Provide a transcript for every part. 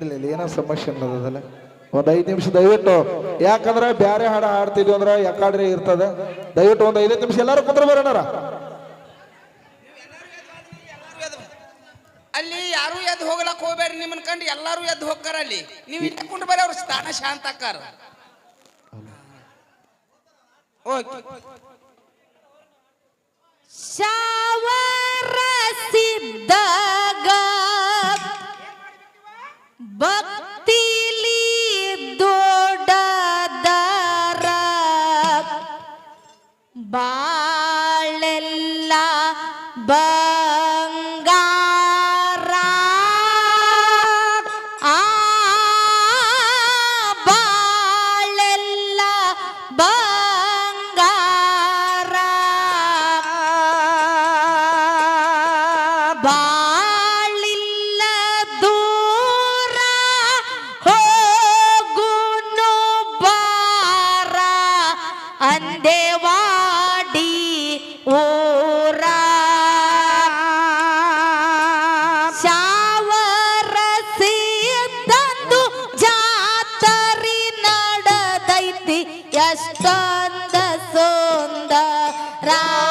ಇರ್ಲಿಲ್ಲ ಏನೋ ಸಮಸ್ಯೆ ಅನ್ನೋದಲ್ಲ ಒಂದ್ ಐದ್ ನಿಮಿಷ ದಯವಿಟ್ಟು ಯಾಕಂದ್ರೆ ಬ್ಯಾರೆ ಹಾಡ ಹಾಡ್ತಿದ್ವಿ ಅಂದ್ರೆ ಯಾಕಾಡ್ರೆ ಇರ್ತದೆ. ದಯವಿಟ್ಟು ಒಂದ್ ಐದೈದು ನಿಮಿಷ ಎಲ್ಲರೂ ಕುಂದ್ರ ಬರೋಣ ಅಲ್ಲಿ ಯಾರು ಎದ್ದು ಹೋಗ್ಲಕ್ ಹೋಗ್ಬೇಡ್ರಿ ನಿಮ್ಮನ್ ಕಂಡು ಎಲ್ಲಾರು ಎದ್ದು ಹೋಗ್ತಾರ ಅಲ್ಲಿ. ನೀವು ಇಟ್ಕೊಂಡು ಬರೀ ಅವ್ರ ಸ್ಥಾನ ಶಾಂತ ಆಕಾರ ಓಕೆ. ಶಾವರ ಸಿದ್ದಾಗ ಭಕ್ತಿಲಿ ದೊಡ್ಡದರ ಬಾಳೆಲ್ಲ ಬಂಗಾರ ra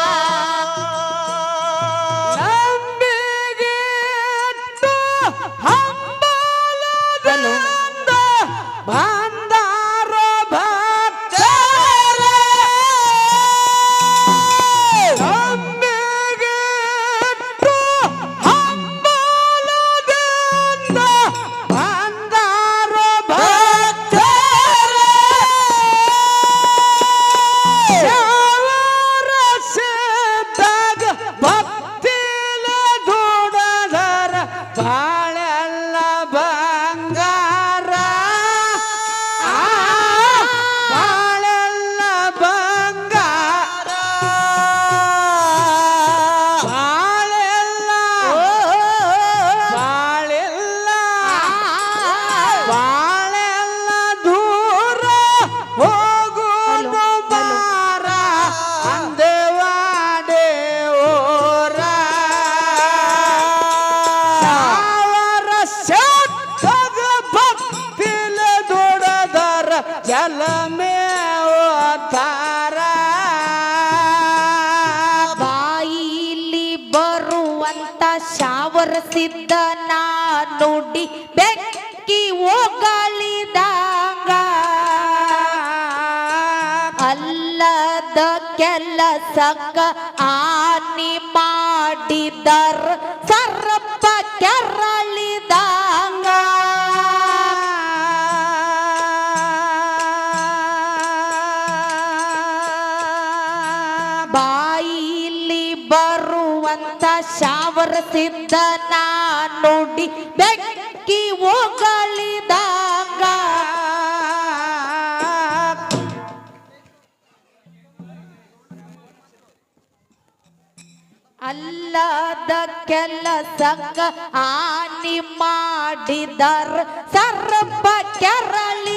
ಕೆಲಸಕ್ಕ ಆನಿ ಮಾಡಿದರ ಸರ್ಪ ಕೆರಳಿದಂಗ. ಬಾಯಿಲಿ ಬರುವಂತ ಶಾವರ ನಾನು ನುಡಿ ಬೆಕ್ಕಿ ಓಗಳಿದಾಗ ಅಲ್ಲದ ಕೆಲಸಕ್ಕ ಆನಿ ಮಾಡಿದರ್. ಸರ್ಪ ಕೆರಳಿದಂಗ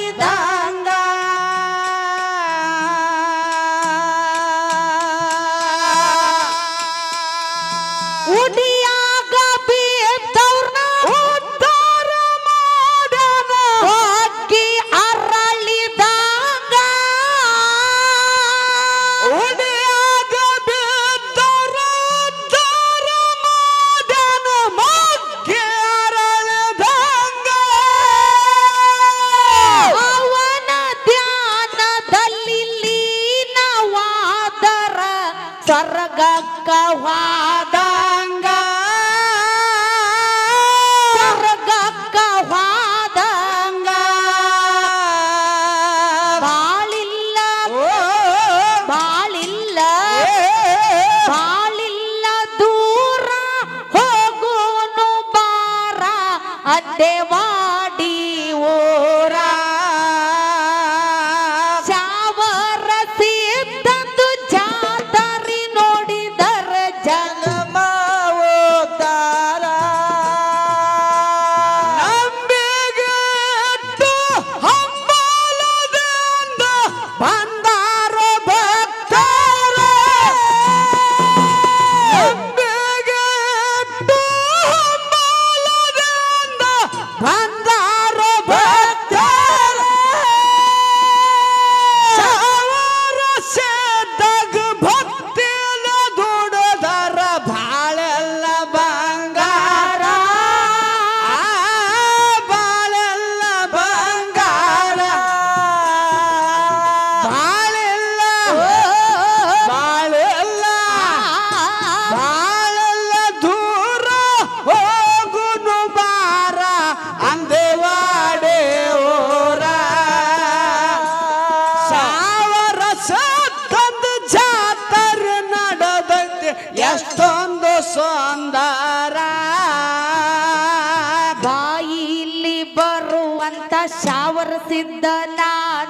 ಒರೆಸಿದ್ದ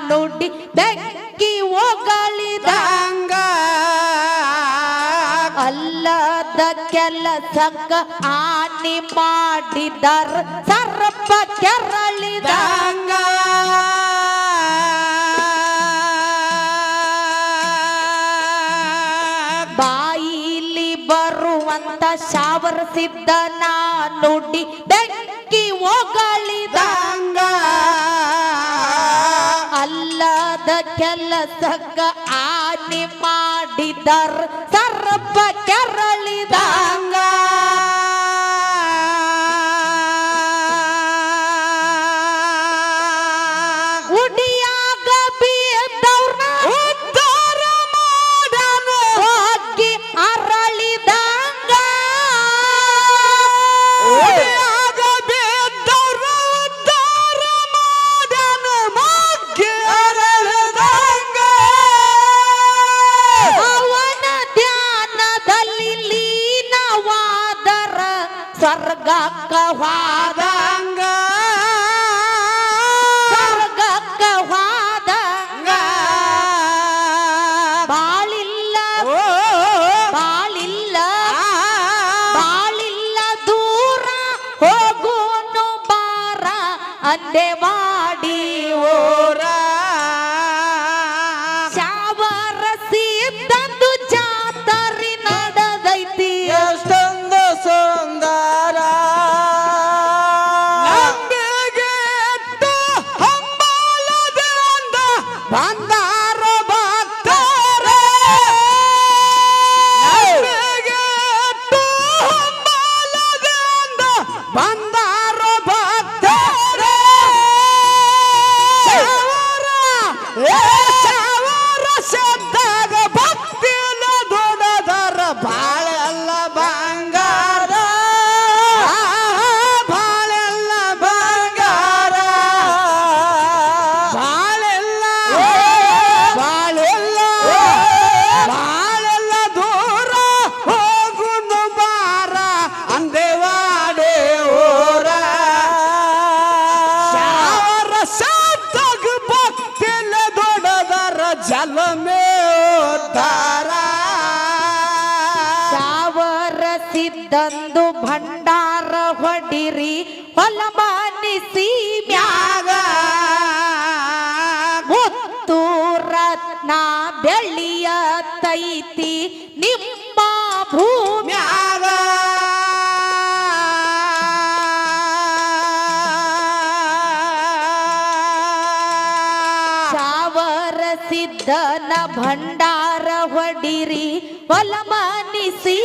ನುಡಿ ಬೆಂಕಿ ಹೋಗಳಿದಂಗ ಅಲ್ಲದ ಕೆಲಸಕ್ಕ ಆನಿ ಮಾಡಿದರ. ಸರ್ಪ ಕೆರಳಿದಂಗ ಬಾಯಿಲಿ ಬರುವಂತ ಶಾವರ್ ಸಿದ್ಧ ನುಡಿ ಬೆಂಕಿ ಹೋಗಳಿದ. ಕೆಲಸಕ್ಕ ಆನಿ ಮಾಡಿದರ್ ಸರ್ಪ ಕೆರಳಿದಂಗ. ಅಂದೆ ಮಾಡಿ ಓ ಹೊಲಮಾನಿಸಿ ಮ್ಯಾಗ ಮುತ್ತು ರತ್ನ ಬೆಳ್ಳಿಯ ತೈತಿ ನಿಮ್ಮ ಭೂಮ್ಯಾಗ. ಸಾವರ ಸಿದ್ಧನ ಭಂಡಾರ ಹೊಡಿರಿ ಹೊಲಮಾನಿಸಿ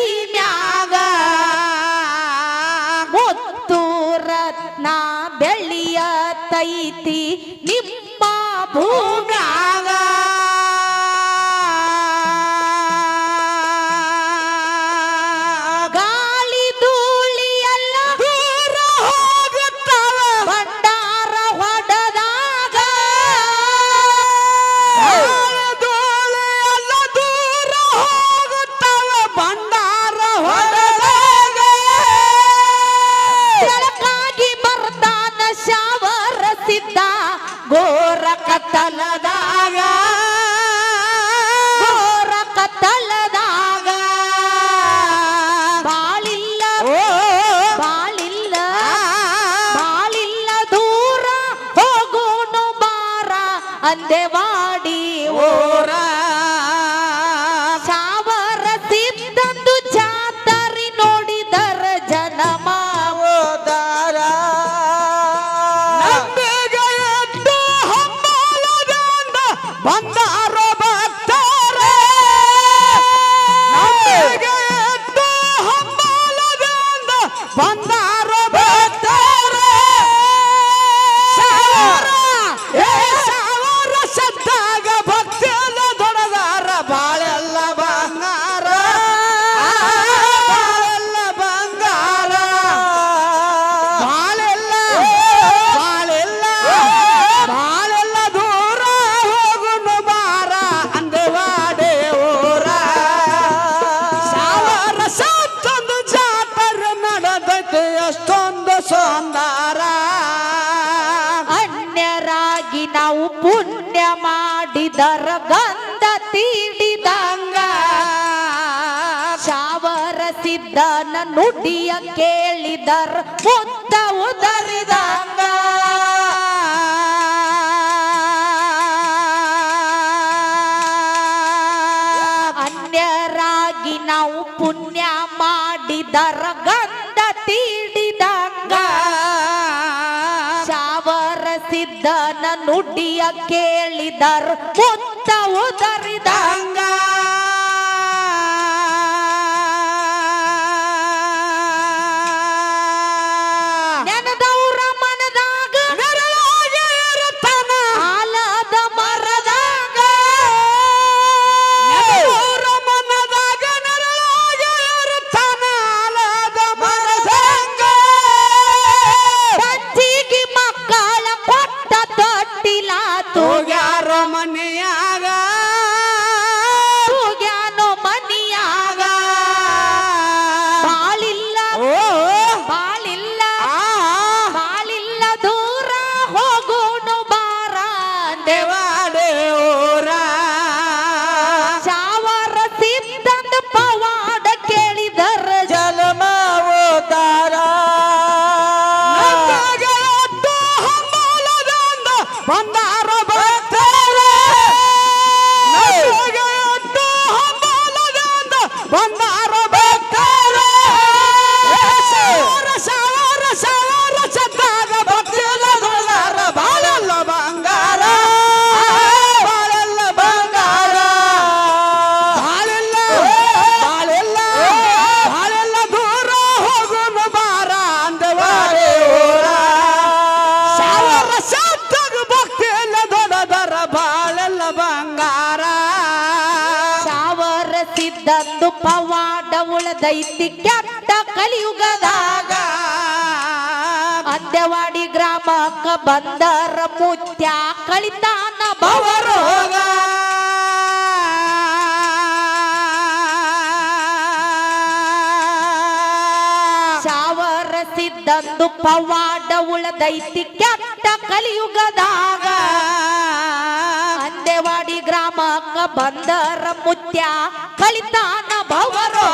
ಸಿದ್ಧನ ನುಡಿಯ ಕೇಳಿದರ ಮುತ್ತ ಉದರಿದಂಗ ಅನ್ಯರಾಗಿ ನಾವು ಪುಣ್ಯ ಮಾಡಿದರ ಗಂಧ ತೀಡಿದಂಗ ಶಾವರ ಸಿದ್ಧನ ನುಡಿಯ ಕೇಳಿದರ ಮುತ್ತ ಉದರಿದಂಗ ಉಳದೈತಿ ಕೆಟ್ಟ ಕಲಿಯುಗದಾಗ ಅಂದೆವಾಡಿ ಗ್ರಾಮಕ್ಕ ಬಂದರ ಮುತ್ಯ ಕಳಿತಾನ ಬವರೋಗ ಸಿದ್ಧಂದು ಪವಾಡ ಉಳದೈತಿ ಕೆಟ್ಟ ಕಲಿಯುಗದಾಗ ಅಂದೆವಾಡಿ ಗ್ರಾಮಕ್ಕ ಬಂದರ ಮುತ್ಯ ಕಳಿತಾನ ಬವರು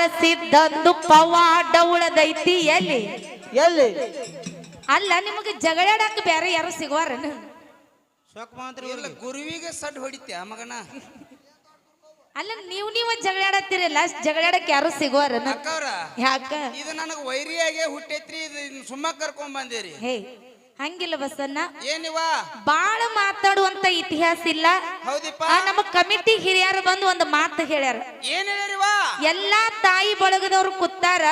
ಚಾವರ ಸಿದ್ಧಂದು ಪವಾಡ ಉಳದೈತಿ ಎಲ್ಲಿ? ಎಲ್ಲಿ? ಅಲ್ಲ ನಿಮಗೆ ಜಗಳಾಡಕ್ ಬೇರೆ ಯಾರು ಸಿಗುವಾರ ಇಲ್ಲ ಗುರುವಿಗೆ ಸಡ್ ಹೊಡಿತ್ಯ ಮಗನ? ಅಲ್ಲ ನೀವು ನೀವು ಲಾಸ್ಟ್ ಜಗಳಾಡಕ್ ಯಾರು ಸಿಗುವಾರ ಯಾಕ? ಇದು ನನಗೆ ವೈರಿಯಾಗೆ ಹುಟ್ಟೈತ್ರಿ ಇದು ಸುಮ್ಮ ಕರ್ಕೊಂಡ್ ಬಂದಿರಿ. ಹೇ ಹಂಗಿಲ್ಲ ಬಸನ್ನ ಏನಿವ? ಬಾಳ ಮಾತಾಡುವಂತ ಇತಿಹಾಸ ಇಲ್ಲ. ಆ, ನಮ್ಮ ಕಮಿಟಿ ಹಿರಿಯರು ಬಂದು ಒಂದು ಮಾತು ಹೇಳ್ಯಾರ. ಏನ್ ಹೇಳಿರಿವ ಎಲ್ಲಾ ತಾಯಿ ಬಳಗದವ್ರು ಕೂತಾರ.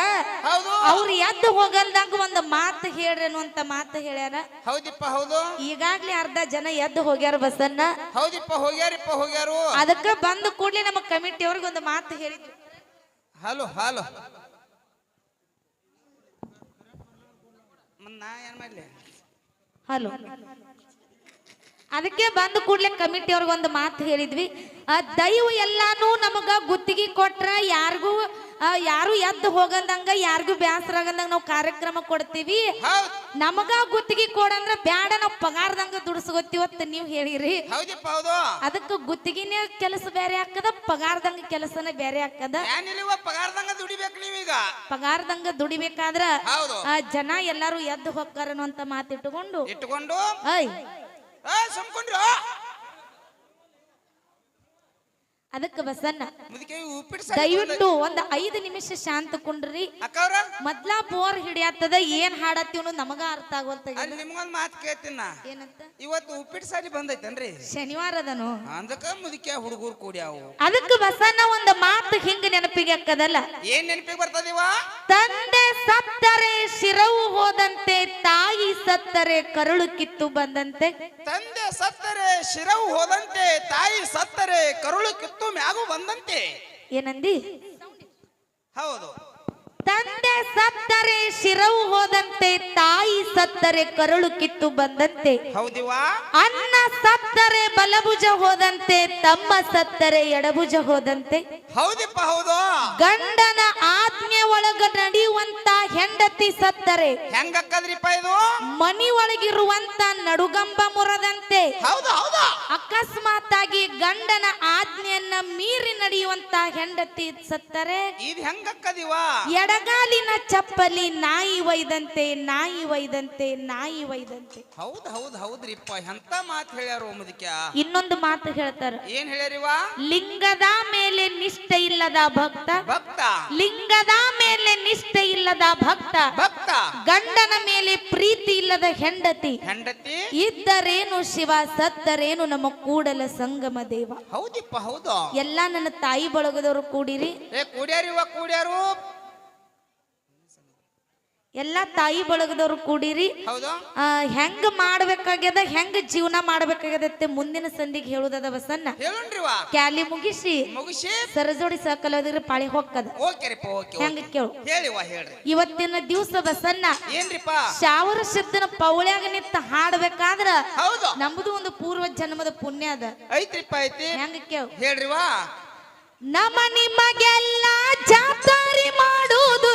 ಹೌದು. ಅವ್ರು ಎದ್ದು ಹೋಗಲ್ದಾಗ ಒಂದು ಮಾತು ಹೇಳ್ರಿ ಅನ್ನುವಂತ ಮಾತು ಹೇಳ್ಯಾರ. ಹೌದಿಪ್ಪ ಹೌದು. ಈಗಾಗ್ಲೇ ಅರ್ಧ ಜನ ಎದ್ದು ಹೋಗ್ಯಾರ ಬಸನ್ನ ಹೌದಿಪ್ಪ ಹೋಗ್ಯಾರಿಪ್ಪ ಹೋಗ್ಯಾರು. ಅದಕ್ಕ ಬಂದು ಕೂಡ್ಲೆ ನಮ್ಮ ಕಮಿಟಿ ಅವ್ರಿಗೆ ಒಂದು ಮಾತು ಹೇಳಿದ್ವಿ ಹಲೋ ಹಲೋ. ಮತ್ ನಾ ಏನ್ ಮಾಡ್ಲಿ? ಹಲೋ ಅದಕ್ಕೆ ಬಂದ ಕೂಡ್ಲೆ ಕಮಿಟಿ ಅವ್ರಿಗೆ ಒಂದು ಮಾತು ಹೇಳಿದ್ವಿ. ಆ ದೈವ ಎಲ್ಲಾನು ನಮಗ ಗುತ್ತಿಗೆ ಕೊಟ್ರ ಯಾರಿಗೂ ಯಾರು ಎದ್ದು ಹೋಗಂದಂಗ ಯಾರಿಗೂ ಬ್ಯಾಸರ ಆಗಂದಂಗ ನಾವು ಕಾರ್ಯಕ್ರಮ ಕೊಡ್ತೀವಿ. ನಮಗ ಗುತ್ತಿಗೆ ಕೊಡಂದ್ರ ಬ್ಯಾಡ ನಾವು ಪಗಾರದಂಗ ಅಂತ ನೀವು ಹೇಳಿರಿ. ಅದಕ್ಕೆ ಗುತ್ತಿಗೆನೇ ಕೆಲಸ ಬೇರೆ ಹಾಕದ ಪಗಾರದಂಗ ಕೆಲಸನೇ ಬೇರೆ ಹಾಕದ ಪಗಾರದಂಗ ದುಡಿಬೇಕು ನೀವೀಗ. ಪಗಾರದಂಗ ದುಡಿಬೇಕಾದ್ರ ಜನ ಎಲ್ಲಾರು ಎದ್ದು ಹೋಗ್ತಾರ ಅಂತ ಮಾತಿಟ್ಟುಕೊಂಡು ಇಟ್ಕೊಂಡು ಐ ಸುಮ್ಕೊಂಡ್ರು. ಅದಕ್ಕೆ ಬಸನ್ನ ದಯವಿಟ್ಟು ಒಂದ್ ಐದು ನಿಮಿಷ ಶಾಂತ ಕುಂಡ್ರಿ. ಮೊದ್ಲ ಬೋರ್ ಹಿಡಿಯತ್ತದ ಏನ್ ಹಾಡತ್ತೀವನು ನಮಗ ಅರ್ಥ ಆಗುವಂತ ನಿಮ್ಗೊಂದ್ ಮಾತು ಕೇಳ್ತೀನ ಏನಂತ? ಇವತ್ತು ಉಪ್ಪಿಟ್ಟು ಸಾರಿ ಬಂದೈತನ್ರಿ? ಶನಿವಾರ ಅದನು. ಅಂದಕ್ಕ ಮುದುಕೆ ಹುಡುಗರು ಕೂಡ್ಯಾವು ಅದಕ್ಕೆ ಬಸನ್ನ ಒಂದ್ ಮಾತು ಹಿಂಗ ನೆನಪಿಗೆ ಅಕ್ಕದಲ್ಲ. ಏನ್ ನೆನಪಿಗೆ ಬರ್ತದಿವ ತಂದೆ ಸತ್ತರೆ ಶಿರವು ಹೋದಂತೆ ತಾಯಿ ಸತ್ತರೆ ಕರುಳು ಕಿತ್ತು ಬಂದಂತೆ. ತಂದೆ ಸತ್ತರೆ ಶಿರವು ಹೋದಂತೆ ತಾಯಿ ಸತ್ತರೆ ಕರುಳು ಕಿತ್ತು ಮ್ಯಾಗು ಬಂದಂತೆ. ಏನಂದಿ? ಹೌದು. ತಂದೆ ಸತ್ತರೆ ಶಿರವು ಹೋದಂತೆ ತಾಯಿ ಸತ್ತರೆ ಕರುಳು ಕಿತ್ತು ಬಂದಂತೆ. ಹೌದಿವಾ ಅನ್ನ ಸತ್ತರೆ ಬಲಭುಜ ಹೋದಂತೆ ತಮ್ಮ ಸತ್ತರೆ ಎಡಭುಜ ಹೋದಂತೆ. ಹೌದಿಪ್ಪ ಹೌದು. ಗಂಡನ ಆಜ್ಞೆ ಒಳಗ ನಡೆಯುವಂತ ಹೆಂಡತಿ ಸತ್ತರೆ. ಹೆಂಗಕ್ಕದ್ರಿಪ್ಪ ಇದು? ಮನಿ ಒಳಗಿರುವಂತ ನಡುಗಂಬ ಮುರದಂತೆ. ಹೌದು ಹೌದು. ಅಕಸ್ಮಾತ್ ಆಗಿ ಗಂಡನ ಆಜ್ಞೆಯನ್ನ ಮೀರಿ ನಡೆಯುವಂತ ಹೆಂಡತಿ ಸತ್ತರೆ. ಇದು ಹೆಂಗಕ್ಕದಿವ ಎಡಗಾಲಿನ ಚಪ್ಪಲಿ ನಾಯಿ ಒಯ್ದಂತೆ ನಾಯಿ ಒಯ್ದಂತೆ ನಾಯಿ ಒಯ್ದಂತೆ. ಹೌದು ಹೌದು ಹೌದ್ರಿಪ್ಪ ಎಂತ ಮಾತು ಹೇಳ್ಯಾರ ಮುದುಕ್ಯ? ಇನ್ನೊಂದು ಮಾತು ಹೇಳ್ತಾರ. ಏನ್ ಹೇಳ್ಯಾರಿವ? ಲಿಂಗದ ಮೇಲೆ ನಿಷ್ಠೆ ಇಲ್ಲದ ಭಕ್ತ. ಭಕ್ತ? ಲಿಂಗದ ಮೇಲೆ ನಿಷ್ಠೆ ಇಲ್ಲದ ಭಕ್ತ. ಭಕ್ತ? ಗಂಡನ ಮೇಲೆ ಪ್ರೀತಿ ಇಲ್ಲದ ಹೆಂಡತಿ. ಹೆಂಡತಿ? ಇದ್ದರೇನು ಶಿವ ಸತ್ತರೇನು ನಮ್ಮ ಕೂಡಲ ಸಂಗಮ ದೇವ. ಹೌದಿಪ್ಪ ಹೌದು. ಎಲ್ಲಾ ನನ್ನ ತಾಯಿ ಬಳಗದವರು ಕೂಡಿರಿ. ಏ ಕೂಡ್ಯಾರಿವ ಕೂಡ್ಯಾರು? ಎಲ್ಲ ತಾಯಿ ಬಳಗದವ್ರು ಕೂಡಿರಿ. ಹೆಂಗ್ ಮಾಡ್ಬೇಕಾಗ್ಯದ ಹೆಂಗ್ ಜೀವನ ಮಾಡ್ಬೇಕಾಗ್ಯದತ್ತೆ ಮುಂದಿನ ಸಂಧಿಗೆ ಹೇಳುದದ ಬಸನ್ನ ಕ್ಯಾಲಿ ಮುಗಿಸಿ. ಮುಗಿಸಿ. ಸರಜೋಡಿ ಸಕಲೋದ್ರ ಪಾಳಿ ಹೋಗ್ತದ ಹೆಂಗ್ ಹೆಂಗ ಕೇಳು. ಇವತ್ತಿನ ದಿವಸ ಬಸನ್ನ ಶಾವರ ಶಬ್ದನ ಪೌಳ್ಯಾಗ ನಿಂತ ಹಾಡ್ಬೇಕಾದ್ರ ನಮ್ದು ಒಂದು ಪೂರ್ವ ಜನ್ಮದ ಪುಣ್ಯ ಅದ. ಐತ್ರಿಪ್ಪ ಐತಿ. ಹೆಂಗ ಕೇಳು. ಹೇಳ್ರಿವಾ ನಮ ನಿಮಗೆಲ್ಲ ಜಾತಾರಿ ಮಾಡುವುದು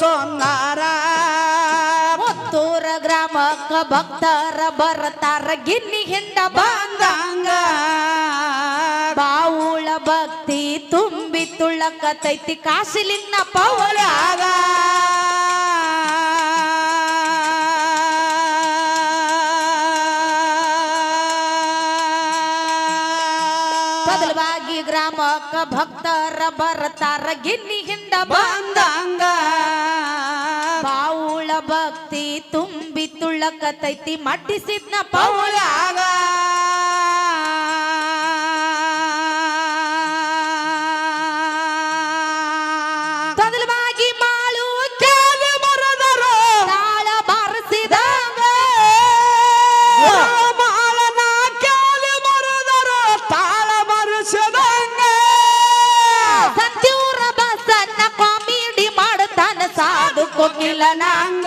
ಸೊನ್ನಾರ ಮುತ್ತೂರ ಗ್ರಾಮಕ್ಕ ಭಕ್ತರ ಬರ್ತಾರ ಗಿನ್ನಿ ಹಿಂದ ಬಂದಂಗ. ಬಾವುಳ ಭಕ್ತಿ ತುಂಬಿ ತುಳ್ಳಕತೈತಿ ಕಾಶಿಲಿಂಗ ಪವಳ್ಯಾಗ ಬದಲವಾಗಿ ಗ್ರಾಮಕ್ಕ ಭಕ್ತರ ಬರ್ತಾರ ಗಿನ್ನಿ ಹಿಂದ ಬಂದಂಗ. ಕಾಮಿಡಿ ಮಾಡ್ತಾನ ಸಾಧು ಕೊಕ್ಕಿಲ್ಲ ನಂಗ